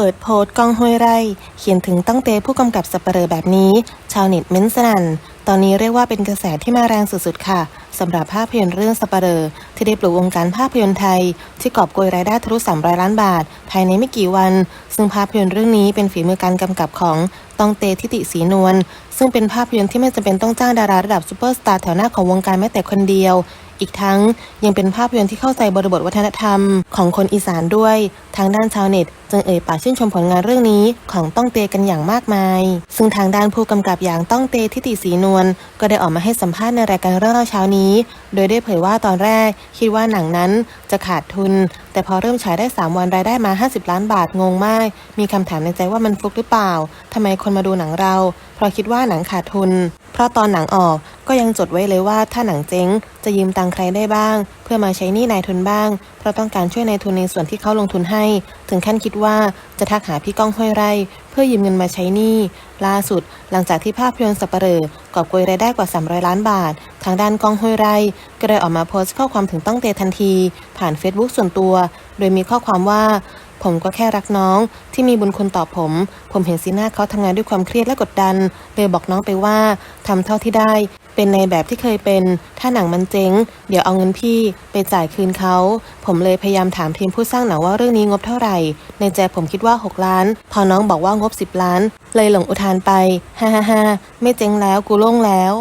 เปิดโพสต์กองห้วยไร่ เขียนถึงตั้งเตผู้กำกับสัปเหร่อแบบนี้ ชาวเน็ตเม้นสนั่น ตอนนี้เรียกว่าเป็นกระแสที่มาแรงสุดๆค่ะสำหรับภาพยนตร์เรื่องสัปเหร่อที่ได้ปลุกวงการภาพยนตร์ไทย ที่กอบโกยรายได้ทะลุ300ล้านบาท ภายในไม่กี่วัน ซึ่งภาพยนตร์เรื่องนี้เป็นฝีมือการกำกับของต้องเตทิติศรีนวลซึ่งเป็นภาพยนตร์ที่ไม่จำเป็นต้องจ้างดาราระดับซูเปอร์สตาร์แถวหน้าของวงการแม้แต่คนเดียว อีกทั้งยังเป็นภาพยนตร์ที่เข้าใจบริบทวัฒนธรรมของคนอีสานด้วย ทางด้านชาวเน็ต จึงเอ่ยปากชื่นชมผลงานเรื่องนี้ของต้องเตกันอย่างมากมาย ซึ่งทางด้านผู้กำกับอย่างต้องเตทิติศรีนวลก็ได้ออกมาให้สัมภาษณ์ในรายการเรื่องเล่าเช้านี้ โดยได้เผยว่าตอนแรกคิดว่าหนังนั้นจะขาดทุน แต่พอเริ่มฉายได้ 3 วันรายได้มา 50 ล้านบาทงงมาก มีคำถามในใจว่ามันฟลุกหรือเปล่าทำไมคนมาดูหนังเรา เพราะคิดว่าหนังขาดทุน เพราะตอนหนังออก ก็ยังจดไว้เลยว่าถ้าหนังเจ๊งจะยืมตังใครได้บ้าง เพื่อมาใช้หนี้นายทุนบ้าง เพราะต้องการช่วยนายทุนในส่วนที่เขาลงทุนให้ ถึงขั้นคิดว่าจะทักหาพี่ก้องห้วยไร่ เพื่อยืมเงินมาใช้หนี้ล่าสุด หลังจากที่ภาพยนตร์สัปเหร่อกอบโกยรายได้กว่า 300 ล้านบาท ทางด้านก้องห้วยไร่ก็ได้ออกมาโพสต์ข้อความถึงต้องเตทันที ผ่าน Facebook ส่วนตัว โดยมีข้อความว่าผมก็แค่รักน้องที่มีบุญคุณต่อผม ผมเห็นสีหน้าเขาทำงานด้วยความเครียดและกดดันเลยบอกน้องไปว่าทำเท่าที่ได้ เป็นในแบบที่เคยเป็น ถ้าหนังมันเจ๊ง เดี๋ยวเอาเงินพี่ไปจ่ายคืนเขา ผมเลยพยายามถามทีมผู้สร้างหนังว่าเรื่องนี้งบเท่าไหร่ ในใจผมคิดว่า 6 ล้าน พอน้องบอกว่างบ 10 ล้าน เลยหลงอุทานไป ฮ่าฮ่าฮ่าไม่เจ๊งแล้วกูโล่งแล้ว